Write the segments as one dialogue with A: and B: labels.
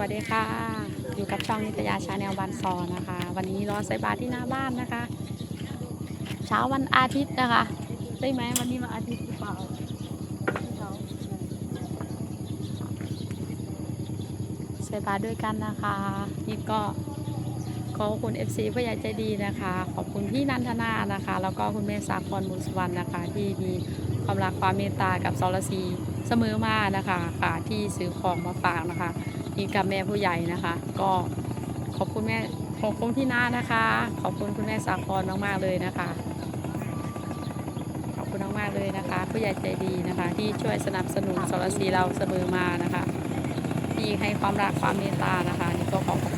A: วัสดีค่ะ อยู่กับช่องนิตยาชาแนลบันซอนะคะ วันนี้รอใส่บาตรที่หน้าบ้านนะคะ เช้าวันอาทิตย์นะคะได้ไหมวันนี้วันอาทิตย์หรือเปล่าเช้าใส่บาตรด้วยกันนะคะ นี่ก็ขอบคุณ FC ผู้ใหญ่ใจดีนะคะ ขอบคุณพี่นันทนานะคะ แล้วก็คุณแม่สาครบุญสวรรณนะคะ ที่มี ความรักความเมตตากับสรซีเสมอมานะคะค่ะที่ซื้อของมาฝากนะคะนี่กับแม่ผู้ใหญ่นะคะ ก็ขอบคุณแม่ขอบคุณพี่นานะคะ ขอบคุณคุณแม่สาครมากๆเลยนะคะ ขอบคุณมากๆเลยนะคะ ผู้ใหญ่ใจดีนะคะ ที่ช่วยสนับสนุนสรสีเราเสมอมานะคะที่ให้ความรักความเมตตานะคะนี่ก็ขอบคุณ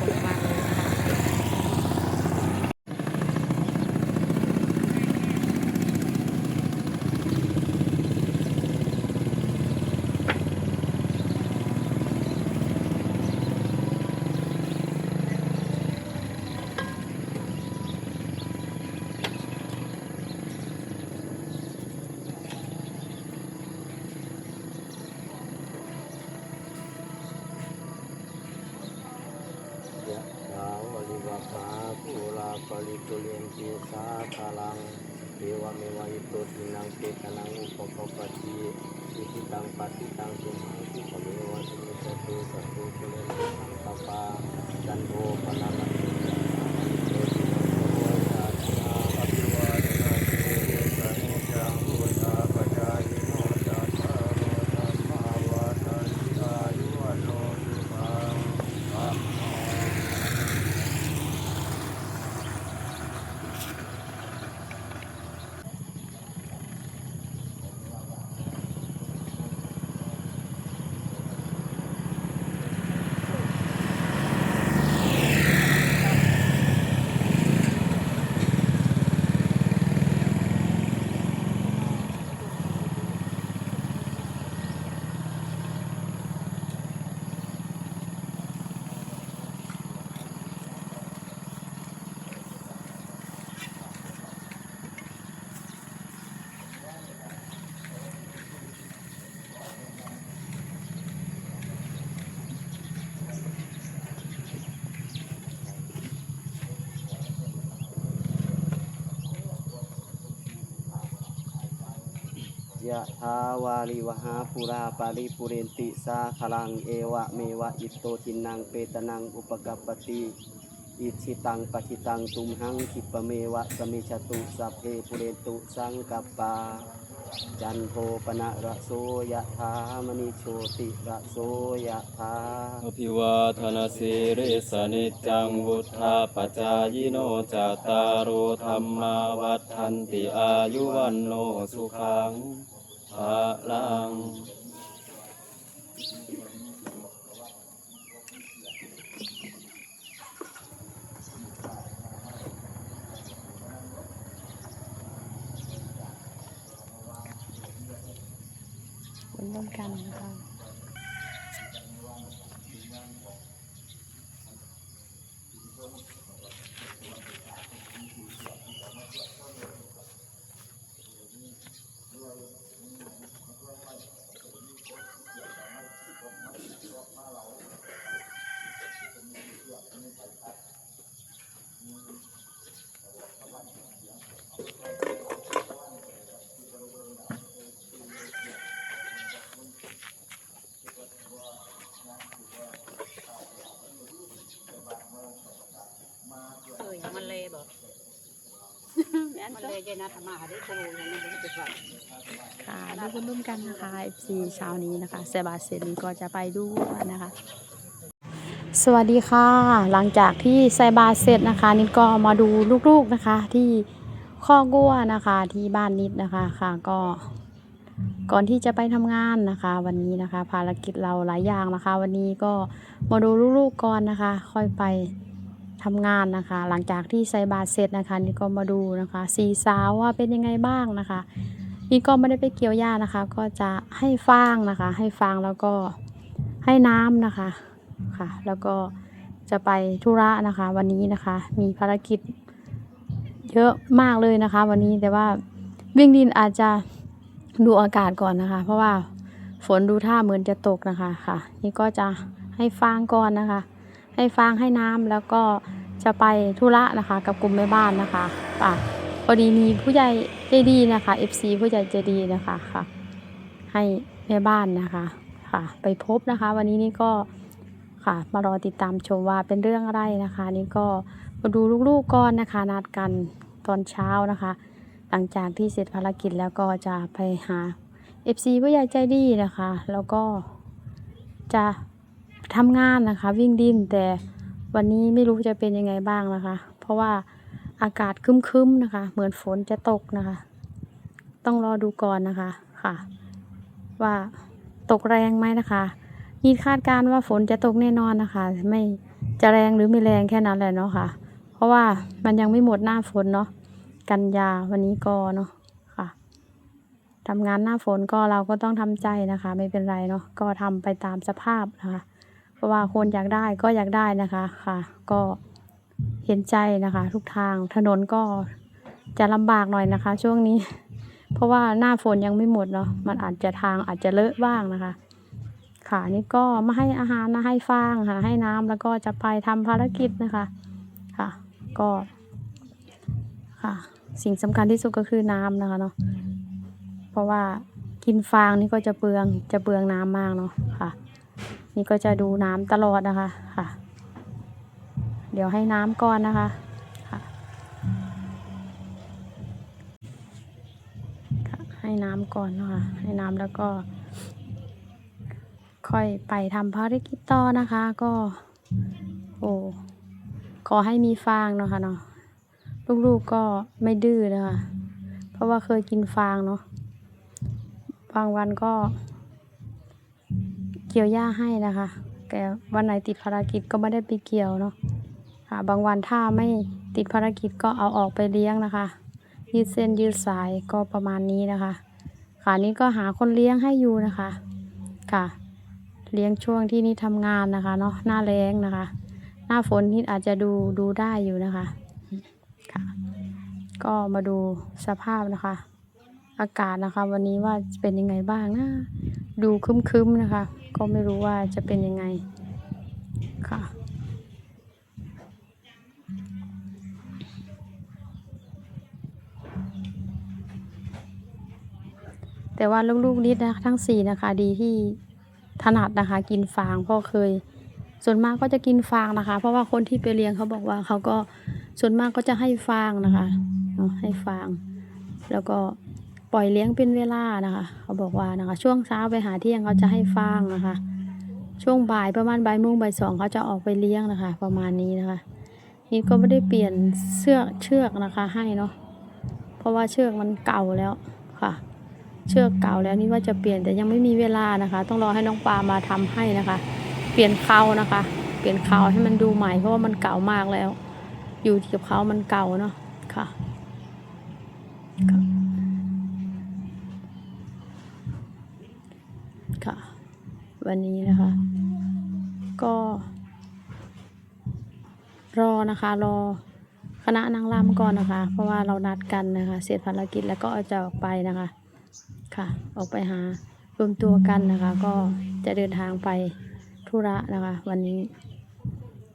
A: เท
B: วเมวัยตุตินังเปตนังอุปกปปติอิทิตังปฏิตังตุมหังคิปะเมวะสมิจตุสัพพุปุเรนติสังกปาจันโทปนะระเนเตตินังโสยะธาอภิวาทนาเตสันจังพุทธาปจายโนจัตตารโอธรรมาวาทันติอายุวันโนสุขังภะ ยะทาวาริวหาปุราปาริปุเรนติสาคลังเอวะเมวะอิตโตทินังเปตนังอุปกัปปติอิชิตังปฏิตังตุมหังคิปะเมวะสมิจตุสัพเพปุเรนตุสังกัปปา จันโทปนะระโสยะถามณิโชติระโสยะถา
C: อภิวาทนาสิริสนิจังวุธาปจายโนจตตารโอธรรมาวัฏทันติอายุวันโนสุขัง ภาลัง
A: บุญร่วมกันนะคะ
D: เออยังมันเลยบอก มันเลยจะนัดมาได้โคโลยังไม่ได้ไปฝัง
A: ค่ะดูบุญร่วมกันนะคะ FC เช้านี้นะคะเซบาเซนีก็จะไปดูนะคะ สวัสดีค่ะ หลังจากที่ใส่บาเสร็จนะคะ นิดก็มาดูลูกๆนะคะ ที่ข้อกลัวนะคะที่บ้านนิดนะคะค่ะก็ ก่อนที่จะไปทำงานนะคะ วันนี้นะคะ ภารกิจเราหลายอย่างนะคะ วันนี้ก็มาดูลูกๆก่อนนะคะ ค่อยไป ทำงานนะคะ หลังจากที่ใส่บาตรเสร็จนะคะ นี่ก็มาดูนะคะสีสาวว่าเป็นยังไงบ้างนะคะ นี่ก็ไม่ได้ไปเกี่ยวหญ้านะคะ ก็จะให้ฟางนะคะ ให้ฟางแล้วก็ให้น้ำนะคะค่ะ แล้วก็จะไปธุระนะคะ วันนี้นะคะ มีภารกิจเยอะมากเลยนะคะ วันนี้แต่ว่าวิ่งดินอาจจะดูอากาศก่อนนะคะ เพราะว่าฝนดูท่าเหมือนจะตกนะคะค่ะ นี่ก็จะให้ฟางก่อนนะคะ ให้ฟางให้น้ำแล้วก็จะไปธุระนะคะ กับกลุ่มแม่บ้านนะคะป่ะพอดีมีผู้ใหญ่ใจดีนะคะ FC ผู้ใหญ่ใจดีนะคะค่ะ ให้แม่บ้านนะคะค่ะ ไปพบนะคะ วันนี้นี่ก็ค่ะ มารอติดตามชมว่าเป็นเรื่องอะไรนะคะ นี่ก็มาดูลูกๆก่อนนะคะ นัดกันตอนเช้านะคะ หลังจากที่เสร็จภารกิจแล้วก็จะไปหา FC ผู้ใหญ่ใจดีนะคะ แล้วก็จะ ทำงานนะคะ วิ่งดิ้นแต่วันนี้ไม่รู้จะเป็นยังไงบ้างนะคะ เพราะว่าอากาศคึ้มๆนะคะ เหมือนฝนจะตกนะคะ ต้องรอดูก่อนนะคะค่ะ ว่าตกแรงไหมนะคะนี่คาดการณ์ว่าฝนจะตกแน่นอนนะคะ ไม่จะแรงหรือไม่แรงแค่นั้นแหละเนาะค่ะ เพราะว่ามันยังไม่หมดหน้าฝนเนาะกันยาวันนี้ก็เนาะค่ะทำงานหน้าฝนก็เราก็ต้องทำใจนะคะ ไม่เป็นไรเนาะก็ทำไปตามสภาพนะคะ ราะว่าคนอยากได้ก็อยากได้นะคะค่ะ ก็เห็นใจนะคะ ทุกทางถนนก็จะลำบากหน่อยนะคะ ช่วงนี้ เพราะว่าหน้าฝนยังไม่หมดเนาะมันอาจจะทางอาจจะเลอะบ้างนะคะ ค่ะนี่ก็มาให้อาหารนะให้ฟางค่ะ ให้น้ำแล้วก็จะไปทำภารกิจนะคะค่ะ ก็ ค่ะ สิ่งสำคัญที่สุดก็คือน้ำนะคะเนาะเพราะว่ากินฟางนี่ก็จะเปลืองจะเปลืองน้ำมากเนาะค่ะ นี่ก็จะดูน้ำตลอดนะคะค่ะ เดี๋ยวให้น้ำก่อนนะคะค่ะให้น้ำก่อนนะคะให้น้ำแล้วก็ ค่อยไปทำภารกิจต่อนะคะก็ โอ้ขอให้มีฟางเนาะค่ะเนาะลูกๆก็ไม่ดื้อนะคะ เพราะว่าเคยกินฟางเนาะบางวันก็ เกี่ยวหญ้าให้นะคะแต่วันไหนติดภารกิจก็ไม่ได้ไปเกี่ยวเนาะค่ะบางวันถ้าไม่ติดภารกิจก็เอาออกไปเลี้ยงนะคะ ยืดเส้นยืดสายก็ประมาณนี้นะคะค่ะนี่ก็หาคนเลี้ยงให้อยู่นะคะค่ะ เลี้ยงช่วงที่นี่ทำงานนะคะเนาะหน้าแรงนะคะ หน้าฝนนี่อาจจะดูดูได้อยู่นะคะค่ะก็มาดูสภาพนะคะ อากาศนะคะ วันนี้ว่าเป็นยังไงบ้างนะดูคึ้มๆนะคะ ก็ไม่รู้ว่าจะเป็นยังไงค่ะ แต่ว่าลูกๆนิดนะทั้งสี่นะคะ ดีที่ถนัดนะคะ กินฟางพราะเคย ส่วนมากก็จะกินฟางนะคะ เพราะว่าคนที่ไปเลี้ยงเขาบอกว่าเขาก็ส่วนมากก็จะให้ฟางนะคะให้ฟาง แล้วก็ ปล่อยเลี้ยงเป็นเวลานะคะ เขาบอกว่านะคะ ช่วงเช้าไปหาเที่ยงเขาจะให้ฟางนะคะ ช่วงบ่ายประมาณบ่ายโมงบ่ายสองเขาจะออกไปเลี้ยงนะคะ ประมาณนี้นะคะนี่ก็ไม่ได้เปลี่ยนเชือกเชือกนะคะ ให้เนาะเพราะว่าเชือกมันเก่าแล้วค่ะ เชือกเก่าแล้วนี่ว่าจะเปลี่ยนแต่ยังไม่มีเวลานะคะ ต้องรอให้น้องปลามาทำให้นะคะ เปลี่ยนเขานะคะ เปลี่ยนเขาให้มันดูใหม่เพราะว่ามันเก่ามากแล้ว อยู่กับเขามันเก่าเนาะค่ะค่ะ ค่ะ วันนี้นะคะ ก็ รอนะคะ รอคณะนางรำก่อนนะคะ เพราะว่าเรานัดกันนะคะ เสร็จภารกิจแล้วก็จะออกไปนะคะ ค่ะ ออกไปหารวมตัวกันนะคะ ก็จะเดินทางไปธุระนะคะ วันนี้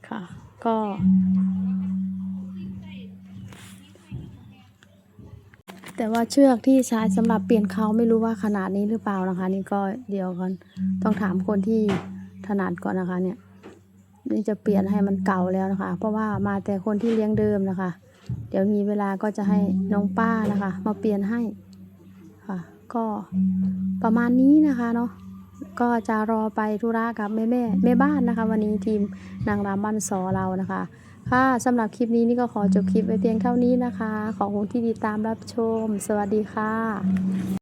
A: ค่ะ ก็ แต่ว่าเชือกที่ใช้สำหรับเปลี่ยนเขาไม่รู้ว่าขนาดนี้หรือเปล่านะคะ นี่ก็เดี๋ยวก่อนต้องถามคนที่ถนัดก่อนนะคะเนี่ยนี่จะเปลี่ยนให้มันเก่าแล้วนะคะ เพราะว่ามาแต่คนที่เลี้ยงเดิมนะคะ เดี๋ยวมีเวลาก็จะให้น้องป้านะคะ มาเปลี่ยนให้ค่ะ ก็ประมาณนี้นะคะเนาะก็จะรอไปธุระกับแม่แม่แม่บ้านนะคะ วันนี้ทีมนางรำบ้านสอเรานะคะ ค่ะสำหรับคลิปนี้นี่ก็ขอจบคลิปไว้เพียงเท่านี้นะคะ ขอบคุณที่ติดตามรับชม สวัสดีค่ะ